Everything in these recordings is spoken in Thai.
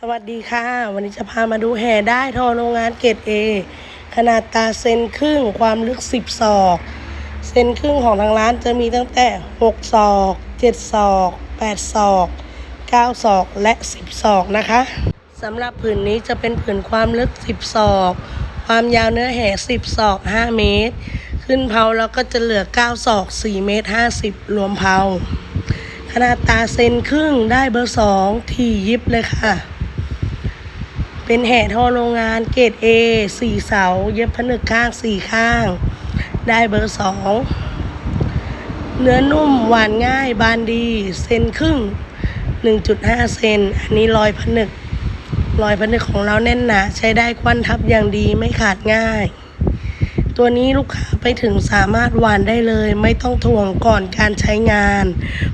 สวัสดีค่ะ วันนี้จะพามาดูแห่ได้ทอโรงงานเกรดเอขนาดตาเซนครึ่งความลึก 10 ศอก เซนครึ่งของทางร้านจะมีตั้งแต่ 6 ศอก 7 ศอก 8 ศอก 9 ศอกและ 10 ศอกนะคะสำหรับผืนนี้จะเป็นผืนความลึก 10 ศอก ความยาวเนื้อแห่ 10 ศอก 5 เมตร ขึ้นเผาแล้วก็จะเหลือ 9 ศอก 4 เมตร 50 รวมเผาขนาดตาเซนครึ่งได้เบอร์สองที่ยิบเลยค่ะ เป็นแห่ท่อโรงงานเกรด A สี่เสา เย็บผนึกข้างสี่ข้าง ได้เบอร์สองเนื้อนุ่มหวานง่ายบานดี เซนครึ่ง 1.5 เซน อันนี้รอยผนึกรอยผนึกของเราแน่นหนาใช้ได้ควันทับอย่างดีไม่ขาดง่าย ตัวนี้ลูกค้าไปถึงสามารถหวานได้เลย ไม่ต้องถ่วงก่อนการใช้งาน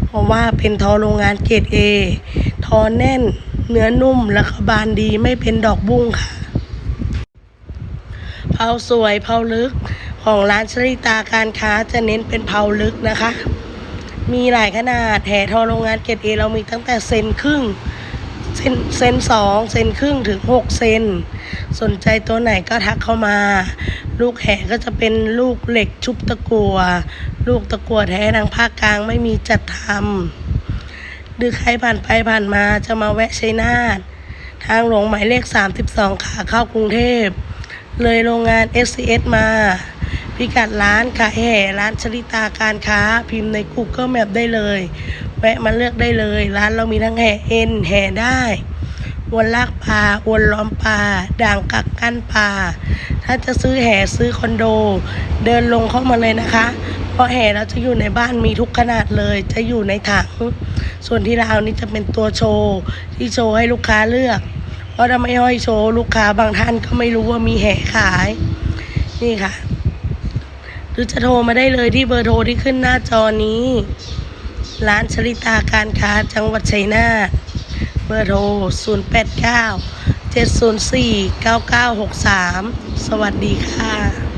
เพราะว่าเป็นทอโรงงานเกรด A ทอแน่น เนื้อนุ่มแล้วก็บานดีไม่เป็นดอกบุ้งค่ะ เผาสวยเผาลึกของร้านชริตาการค้าจะเน้นเป็นเผาลึกนะคะ มีหลายขนาดแห่ทอโรงงานเกรด A เรามีตั้งแต่เซนครึ่งเซนเซนสองเซนครึ่งถึงหกเซนสนใจตัวไหนก็ทักเข้ามา ลูกแห่ก็จะเป็นลูกเหล็กชุบตะกัว ลูกตะกัวแท้ทางภาคกลางไม่มีจัดทำ หรือใครผ่านไปผ่านมาจะมาแวะชัยนาททางหลวงหมายเลข 32 ขาเข้ากรุงเทพ เลยโรงงาน SCS มา พิกัดร้านขายแห่ร้านชลิตาการค้าพิมพ์ใน Google Map ได้เลย แวะมาเลือกได้เลย ร้านเรามีทั้งแห่เอ็นแห่ได้อวนลากปลาอวนล้อมปลา ด่างกักกั้นปลา ถ้าจะซื้อแห่ซื้อคอนโด เดินลงเข้ามาเลยนะคะ เพราะแห่เราจะอยู่ในบ้านมีทุกขนาดเลย จะอยู่ในถัง ส่วนที่ราวนี้จะเป็นตัวโชว์ที่โชว์ให้ลูกค้าเลือก เพราะถ้าไม่ห้อยโชว์ลูกค้าบางท่านก็ไม่รู้ว่ามีแห่ขาย นี่ค่ะ หรือจะโทรมาได้เลยที่เบอร์โทรที่ขึ้นหน้าจอนี้ ร้านชลิตาการค้าจังหวัดชัยนาทเบอร์โทร 089 704 9963 สวัสดีค่ะ